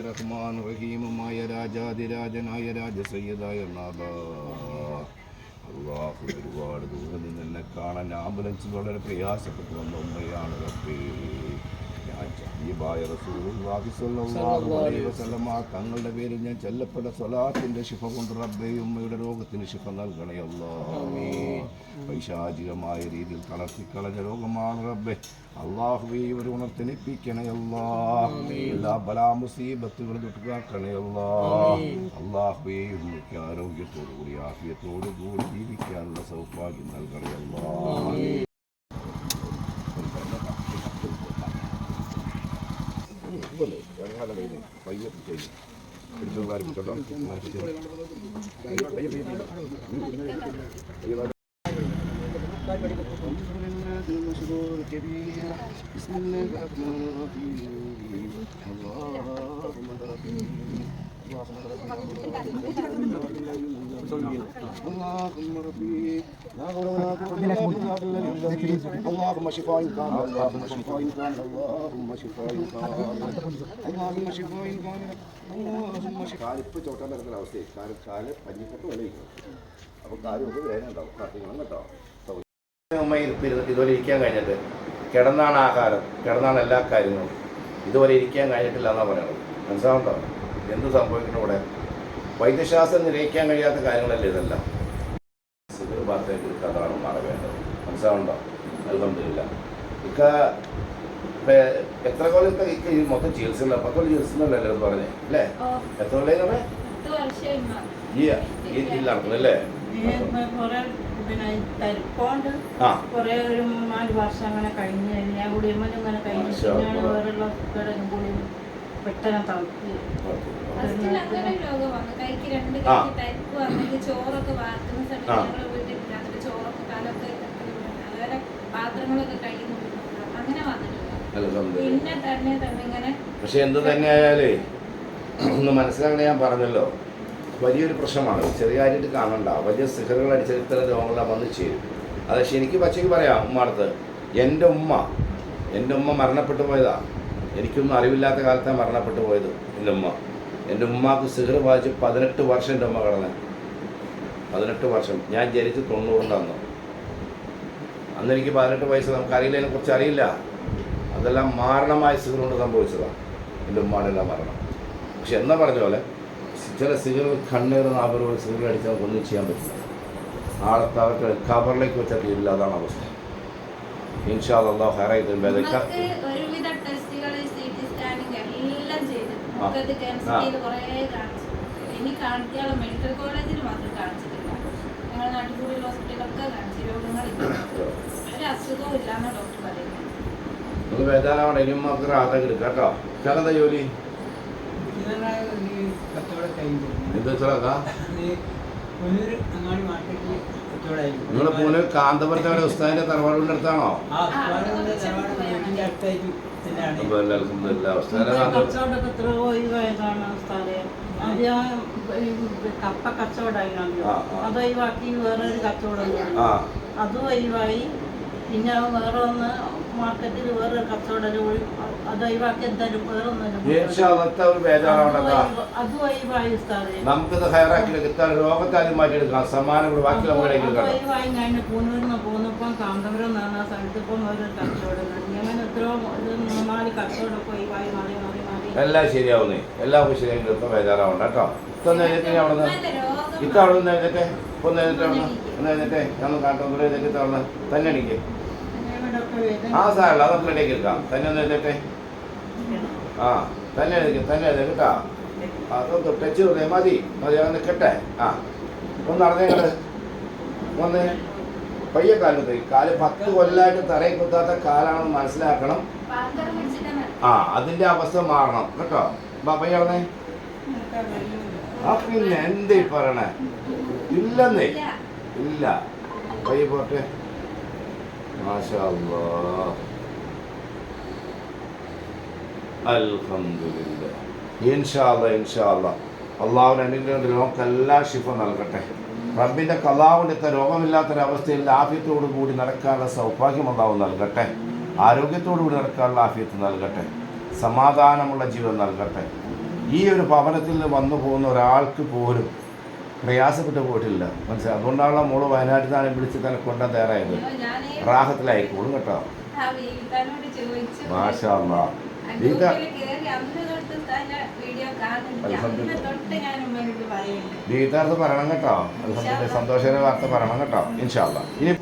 റഹ്മാൻ റഹീമുമായ രാജാതിരാജനായ രാജസയ്യദായ നാഥ അള്ളാഹു ഒരുപാട് ദൂരെ നിന്ന് എന്നെ കാണാൻ ആംബുലൻസിൽ വളരെ പ്രയാസപ്പെട്ടു വന്ന ഉമ്മയാണ്. റബ്ബേ ഞാൻ റസൂലുള്ളാഹി സ്വല്ലല്ലാഹു അലൈഹി വസല്ലമ തങ്ങളുടെ പേരിൽ ഞാൻ ചെല്ലപ്പെട്ട സ്വലാത്തിന്റെ ശിഫ കൊണ്ട് റബ്ബേ ഉമ്മയുടെ രോഗത്തിന് ശിഫ നൽകണേ അല്ലാഹേ പൈശാചികമായ രീതിയിൽ തളർത്തിക്കളഞ്ഞ രോഗമാണ് റബ്ബെ. അള്ളാഹുവേ ഇവർ ഉണർത്തിനിപ്പിക്കണേ അല്ലാ. എല്ലാ ബലാമുസീബത്തുകളും തൊട്ടുകാക്കണേ അല്ലാ. അള്ളാഹുവേ ഉമ്മയ്ക്ക് ആരോഗ്യത്തോടു കൂടി ആഫിയത്തോടു കൂടി ജീവിക്കാനുള്ള സൗഭാഗ്യം നൽകണേ അല്ലാ. بسم الله الرحمن الرحيم اللهم اللهم ربي لا حول ولا قوة إلا بالله اللهم شفاء كان اللهم شفاء كان اللهم شفاء كان اللهم شفاء كان اللهم شفاء കാലിപ്പ് ചോട്ടാൻ നടക്കുന്ന അവസ്ഥയായി കാല് കാല് പഞ്ഞിക്കെട്ട് വിലയിക്കണം അപ്പോൾ കാര്യം ഒക്കെ വേദന ഉണ്ടാവും കാട്ടിക്കണം കേട്ടോ ഉമ്മ ഇരുന്നിട്ട് ഇതുപോലെ ഇരിക്കാൻ കഴിഞ്ഞിട്ട് കിടന്നാണ് ആഹാരം കിടന്നാണ് എല്ലാ കാര്യങ്ങളും ഇതുപോലെ ഇരിക്കാൻ കഴിഞ്ഞിട്ടില്ല എന്നാണ് പറയുന്നത് മനസ്സിലാവുണ്ടോ എന്ത് സംഭവിക്കണം ഇവിടെ? വൈദ്യശാസ്ത്രം നിരയിക്കാൻ കഴിയാത്ത കാര്യങ്ങളല്ലേ ഇതെല്ലാം? സിവിൽ ഭാഗത്തേക്ക് എടുക്കാതാണ് മാറവേണ്ടത് മനസ്സിലാവുണ്ടോ അൽഹംദുലില്ല ഇക്ക എത്ര കൊല്ലത്തെ ഇക്ക ഈ മൊത്തം ചികിത്സയില്ല പത്ത് കൊല്ലം ചികിത്സന്നല്ലേ പറഞ്ഞേ? അല്ലേ? എത്ര കൊല്ലം ഉമ്മ. ഈ ഈ നടക്കുന്നല്ലേ പിന്നെ തരിപ്പോണ്ട്. കുറെ ഒരു നാല് വർഷം അങ്ങനെ കഴിഞ്ഞ് ഞാൻ കുടിയമ്മനും ഇങ്ങനെ കഴിഞ്ഞ്. വേറെയുള്ള കുടിയും കൂടി പെട്ടെന്ന് തളർത്തി ചോറൊക്കെ സമയത്ത് വീട്ടിൽ ചോറൊക്കെ കാലൊക്കെ അതുപോലെ പാത്രങ്ങളൊക്കെ അങ്ങനെ. പിന്നെ തന്നെ തന്നെ ഇങ്ങനെ പക്ഷെ എന്ത് തന്നെയായാലേ ഒന്ന് മനസ്സിലാക്കണേ ഞാൻ പറഞ്ഞല്ലോ. വലിയൊരു പ്രശ്നമാണ്. ചെറിയ കാര്യമായിട്ട് കാണണ്ട. വലിയ സിഹറുകൾ അടിച്ച ഇത്തരം രോഗങ്ങളെല്ലാം വന്ന് ചേരും. അത് ശരിക്കും പച്ചയ്ക്ക് പറയാം ഉമ്മ അടുത്ത് എന്റെ ഉമ്മ എന്റെ ഉമ്മ മരണപ്പെട്ടു പോയതാ. എനിക്കൊന്നും അറിവില്ലാത്ത കാലത്താണ് മരണപ്പെട്ടു പോയത് എന്റെ ഉമ്മ. എന്റെ ഉമ്മാക്ക് സിഹർ ബാധിച്ച് പതിനെട്ട് വർഷം എന്റെ ഉമ്മ കടന്നെ. പതിനെട്ട് വർഷം. ഞാൻ ജനിച്ച് തൊണ്ണൂറിന്റെ അന്ന് അന്ന് എനിക്ക് പതിനെട്ട് വയസ്സ്. നമുക്കറിയില്ല അറിയില്ലതിനെ കുറിച്ച് അറിയില്ല. അതെല്ലാം മാരണമായ സിഗർ കൊണ്ട് സംഭവിച്ചതാണ് എന്റെ ഉമ്മാടെല്ലാം മരണം. പക്ഷെ എന്നാ പറഞ്ഞ പോലെ ചില സിഗർ കണ്ണീർ നാപരോ സിഗർ അടിച്ചാൽ നമുക്ക് ഒന്നും ചെയ്യാൻ പറ്റില്ല. നാളത്തെ അവർക്ക് ഖബറിലേക്ക് വെച്ചാൽ തീരില്ല. അതാണ് അവസ്ഥ. ഇൻഷാ അള്ളാഹ് ഹെറായി ചെയ്തു ക്യാൻസൽ ചെയ്ത് കുറേ കാണിച്ചു. ഇനി കാണിക്കാനുള്ള മെഡിക്കൽ കോളേജിൽ മാത്രം കാണിച്ചിട്ടില്ല. ഞങ്ങളുടെ നാട്ടുകൂടി ഹോസ്പിറ്റലൊക്കെ കാണിച്ചു. രോഗങ്ങളില്ല. ഒരു അസുഖവും ഇല്ലാന്ന് ഡോക്ടർ പറയുന്നത്. ഇനി നമുക്ക് റാത്താക്കി എടുക്കാം കേട്ടോ. ചിലതാ ജോലി? എന്താ വെച്ചാൽ നിങ്ങൾ പൂനെ കാന്തപുരത്തെ അവിടെ ഉസ്താദിന്റെ തറവാടിന്റെ അടുത്താണോ? അപ്പോൾ എല്ലാവർക്കും കാന്തപുരം കച്ചവടമൊക്കെ എത്ര ഒഴിവായതാണ് സ്ഥലം ആദ്യം കപ്പ ആ. അത് ഒഴിവാക്കി വേറൊരു കച്ചവടം അതും ഒഴിവായി. പിന്നെ വേറെ ഒന്ന് മാർക്കറ്റിൽ വേറെ കച്ചവടം അത് ഒഴിവാക്കി എന്തായാലും വേറെ അത് ഒഴിവായി നമുക്കിത് ഹയറാക്കി രോഗത്താലും മാറ്റിയെടുക്കാം. സമ്മാനങ്ങൾ കാണാം ഒഴിവായി ഞാൻ പൂനൂരിന്ന് പോന്നപ്പം കാന്തപുരം എന്ന് പറഞ്ഞ സ്ഥലത്ത് ഇപ്പം ഒരു കച്ചവടം ഇങ്ങനെ എത്രയോ ഒരു മൂന്നാൽ കച്ചവടമൊക്കെ ഒഴിവായി മാറി. എല്ലാം ശരിയാവുന്നേ. എല്ലാം ശരിയാക്കി ഇപ്പം ബേജാറാവണ്ട കേട്ടോ. ഇപ്പം എഴുന്നേറ്റ് അവിടെ നിന്ന് ഇത്ത അവിടെ നിന്ന് എഴുന്നേറ്റെ ഒന്ന് എഴുന്നേറ്റ് അവിടെ ഒന്ന് എഴുന്നേറ്റെ ഞാൻ കാട്ടോ ഒന്ന് എഴുതിട്ട് നിന്ന് തന്നെ അടിക്കേ. ആ സാറല്ല അതൊക്കെ ഇടയ്ക്ക് എടുക്കാം. തന്നെ ഒന്ന് എഴുന്നേറ്റെ ആ തന്നെ എഴുതി തന്നെ എഴുതി കേട്ടാ. അതൊന്ന് ടച്ച് മതി. മതി അങ്ങനെ നിൽക്കട്ടെ ആ ഒന്ന് നടന്നേങ്ങൾ ഒന്ന് പയ്യെ കാലത്ത് കാൽ പത്ത് കൊല്ലായിട്ട് തറയിൽ കുത്താത്ത കാലാണെന്ന് മനസ്സിലാക്കണം ആ അതിന്റെ അവസ്ഥ മാറണം കേട്ടോ പയ്യെ ആ പിന്നെ എന്തേ പറയണേ ഇല്ലെന്നേ ഇല്ല. പയ്യ പോട്ടെ മാഷാ. അൽഹംദുലില്ലാ. ഇൻഷാ അല്ലാ, ഇൻഷാ അല്ലാ. അള്ളാഹുവിന് അനുഗ്രഹം നമുക്കെല്ലാം ശിഫ നൽകട്ടെ റബ്ബിന്റെ കലാവിന്റെ രോഗമില്ലാത്തൊരവസ്ഥയിൽ ആഫ്യത്തോടു കൂടി നടക്കാനുള്ള സൗഭാഗ്യം അള്ളാഹു നൽകട്ടെ. ആരോഗ്യത്തോടു കൂടി നടക്കാനുള്ള ആഫ്യത്ത് നൽകട്ടെ. സമാധാനമുള്ള ജീവൻ നൽകട്ടെ. ഈ ഒരു ഭവനത്തിൽ നിന്ന് വന്നു പോകുന്ന ഒരാൾക്ക് പോലും പ്രയാസപ്പെട്ടു പോയിട്ടില്ല. മനസ്സിലായി അതുകൊണ്ടാണല്ലോ മോൾ വയനാട്ടിൽ നിന്നാണ് വിളിച്ച് തന്നെ കൊണ്ടാൻ തയ്യാറായത്. റാഹത്തിലായിക്കോളും കേട്ടോ. മാഷാ വീട്ടുകാർക്ക് പറയണം കേട്ടോ. സന്തോഷകര വാർത്ത പറയണം കേട്ടോ. ഇൻഷാല്ല ഇനി